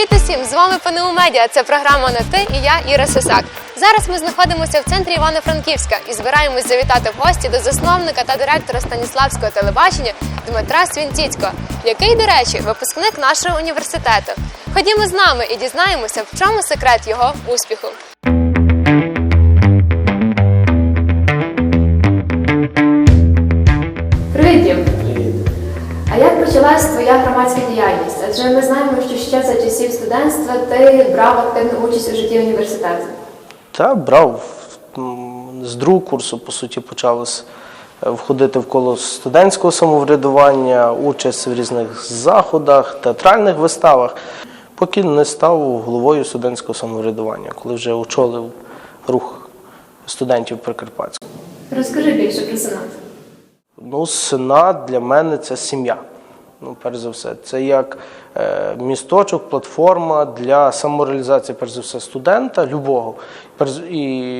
Привіт усім! З вами ПНУ Медіа. Це програма «Не ти» і я Іра Сисак. Зараз ми знаходимося в центрі Івано-Франківська і збираємось завітати в гості до засновника та директора Станіславського телебачення Дмитра Свінціцького, який, до речі, випускник нашого університету. Ходімо з нами і дізнаємося, в чому секрет його успіху. Привіт, Дім! А як почалась твоя громадська діяльність? Адже ми знаємо, що ще за часів студентства ти брав активну участь у житті університету. Та брав з другого курсу, по суті, почалось е, входити в коло студентського самоврядування, участь в різних заходах, театральних виставах, поки не став головою студентського самоврядування, коли вже очолив рух студентів Прикарпатського. Розкажи більше про сенат. Ну, сенат для мене це сім'я. Ну, перш за все, це як е, місточок, платформа для самореалізації, перш за все, студента любого. І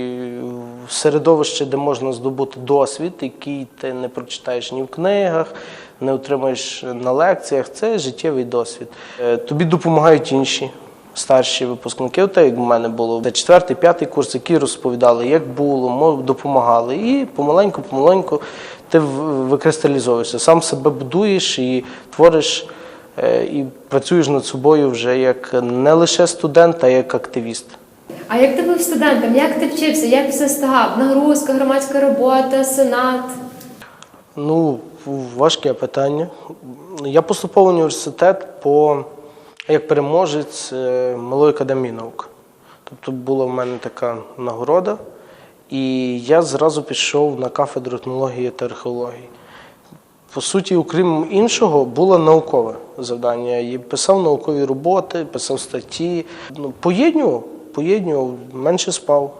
середовище, де можна здобути досвід, який ти не прочитаєш ні в книгах, не отримаєш на лекціях. Це життєвий досвід. Е, Тобі допомагають інші. Старші випускники, так як в мене було де четвертий, п'ятий курс, які розповідали, як було, допомагали. І помаленьку, помаленьку ти викристалізовуєшся, сам себе будуєш і твориш, е, і працюєш над собою вже як не лише студент, а як активіст. А як ти був студентом? Як ти вчився? Як все став? Нагрузка, громадська робота, сенат? Ну, важке питання. Я поступав в університет по як переможець е, Малої академії наук. Тобто була в мене така нагорода, і я зразу пішов на кафедру етнології та археології. По суті, окрім іншого, було наукове завдання. Я писав наукові роботи, писав статті. Ну, поєднював, поєднював, менше спав.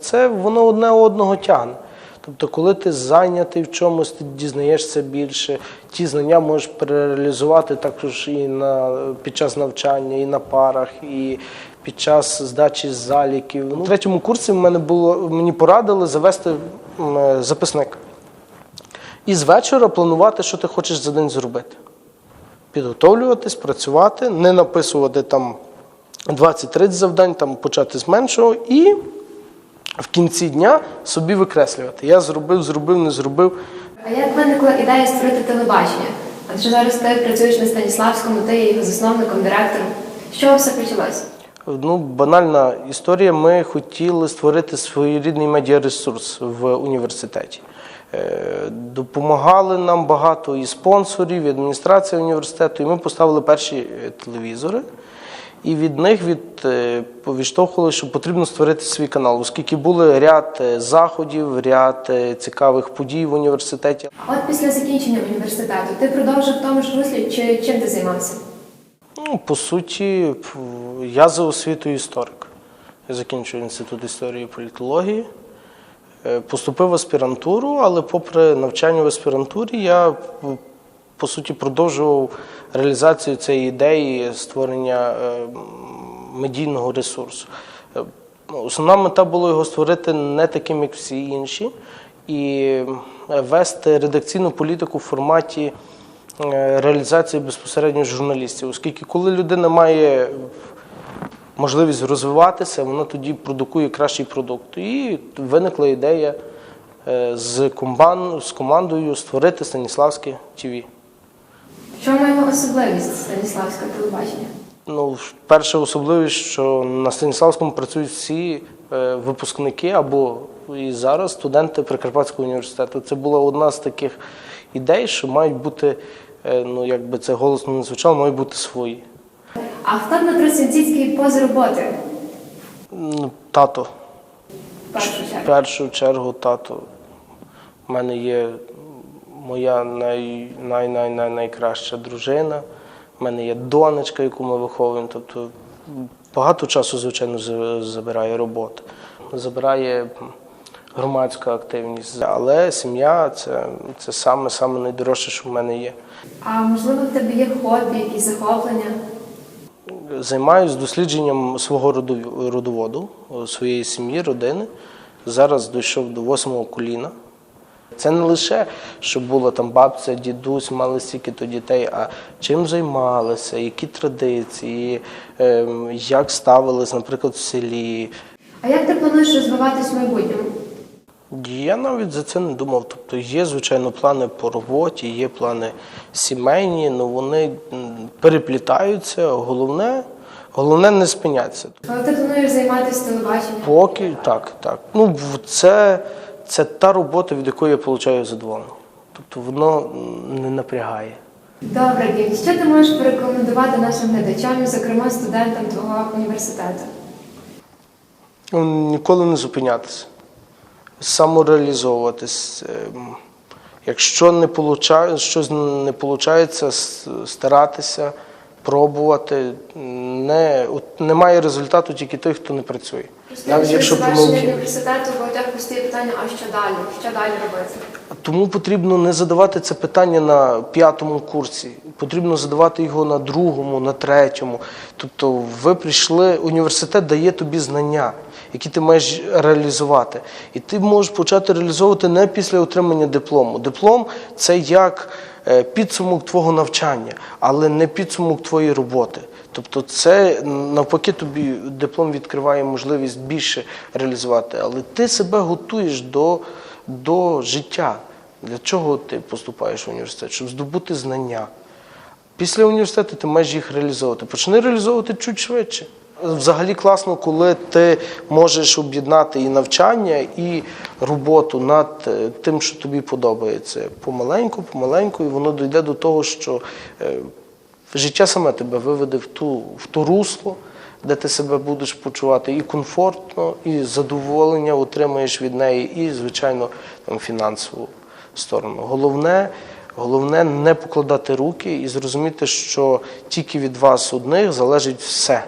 Це воно одне одного тягне. Тобто, коли ти зайнятий в чомусь, ти дізнаєшся більше, ті знання можеш перереалізувати також і на, під час навчання, і на парах, і під час здачі заліків. Ну, в третьому курсі в мене було, мені порадили завести е, записник. І з вечора планувати, що ти хочеш за день зробити. Підготовлюватись, працювати, не написувати там 20-30 завдань, там почати з меншого і в кінці дня собі викреслювати. Я зробив, зробив, не зробив. А як виникла ідея створити телебачення? Адже зараз ти працюєш на Станіславському, ти є його засновником, директором. З чого все почалось? Ну, банальна історія. Ми хотіли створити своєрідний медіаресурс в університеті. Е, Допомагали нам багато і спонсорів, і адміністрація університету. І ми поставили перші е, телевізори. І від них від, е, відштовхували, що потрібно створити свій канал, оскільки були ряд заходів, ряд цікавих подій в університеті. А от після закінчення університету ти продовжив в тому ж руслі, чи чим ти займався? Ну, по суті, я за освітою історик. Я закінчив інститут історії і політології. Е, Поступив в аспірантуру, але попри навчання в аспірантурі, я по суті продовжував реалізацію цієї ідеї створення е, медійного ресурсу. Е, ну, Основна мета була його створити не таким, як всі інші, і вести редакційну політику в форматі реалізації безпосередньо журналістів, оскільки коли людина має можливість розвиватися, вона тоді продукує кращий продукт. І виникла ідея е, з, з командою створити Станіславське ТВ. Чому його особливість Станіславського телебачення? Ну, перша особливість, що на Станіславському працюють всі е, випускники або і зараз студенти Прикарпатського університету. Це була одна з таких ідей, що мають бути, е, ну якби це голосно не звучало, мають бути свої. А хто Дмитро Свінціцький поза роботи? Ну, Тато. В першу чергу. тато. У мене є моя най, най, най, най, найкраща дружина. У мене є донечка, яку ми виховуємо. Тобто багато часу, звичайно, забирає робота. Забирає громадська активність. Але сім'я це, це саме, саме найдорожче, що в мене є. А можливо, в тебе є хобі, якісь захоплення? Займаюся дослідженням свого роду- родоводу, своєї сім'ї, родини. Зараз дійшов до восьмого коліна. Це не лише, що було там бабця, дідусь, мали стільки-то дітей, а чим займалися, які традиції, ем, як ставились, наприклад, в селі. А як ти плануєш розвиватись в майбутньому? Я навіть за це не думав. Тобто є, звичайно, плани по роботі, є плани сімейні, але вони переплітаються. Головне, головне не спинятися. Але ти плануєш займатися телебаченням? Поки так, так. Ну це, це та робота, від якої я отримую задоволення. Тобто воно не напрягає. Добре, Дім. Що ти можеш порекомендувати нашим глядачам, зокрема студентам твого університету? Ну, Ніколи не зупинятися, самореалізовуватись. Ем, Якщо не получає, щось не виходить, старатися, пробувати. Не, от немає результату тільки той, хто не працює. Навіть якщо помилки. університету багатьох постає питання, а що далі? Що далі робити? Тому потрібно не задавати це питання на п'ятому курсі, потрібно задавати його на другому, на третьому. Тобто, ви прийшли, університет дає тобі знання, які ти маєш реалізувати. І ти можеш почати реалізовувати не після отримання диплому. Диплом це як е, підсумок твого навчання, але не підсумок твоєї роботи. Тобто, це навпаки тобі диплом відкриває можливість більше реалізувати, але ти себе готуєш до до життя. Для чого ти поступаєш в університет? Щоб здобути знання. Після університету ти маєш їх реалізовувати. Почни реалізовувати чуть швидше. Взагалі класно, коли ти можеш об'єднати і навчання, і роботу над е, тим, що тобі подобається. Помаленьку, помаленьку, і воно дійде до того, що е, життя саме тебе виведе в ту, в ту русло, де ти себе будеш почувати і комфортно, і задоволення отримаєш від неї, і, звичайно, там, фінансову сторону. Головне, головне не покладати руки і зрозуміти, що тільки від вас одних залежить все.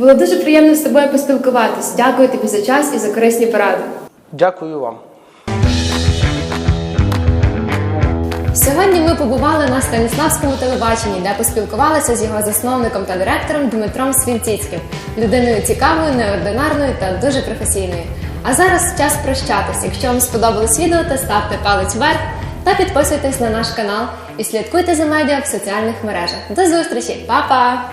Було дуже приємно з тобою поспілкуватись. Дякую тобі за час і за корисні поради. Дякую вам. Сьогодні ми побували на Станіславському телебаченні, де поспілкувалися з його засновником та директором Дмитром Свінціцьким, людиною цікавою, неординарною та дуже професійною. А зараз час прощатись. Якщо вам сподобалось відео, то ставте палець вверх та підписуйтесь на наш канал і слідкуйте за медіа в соціальних мережах. До зустрічі, Па-па!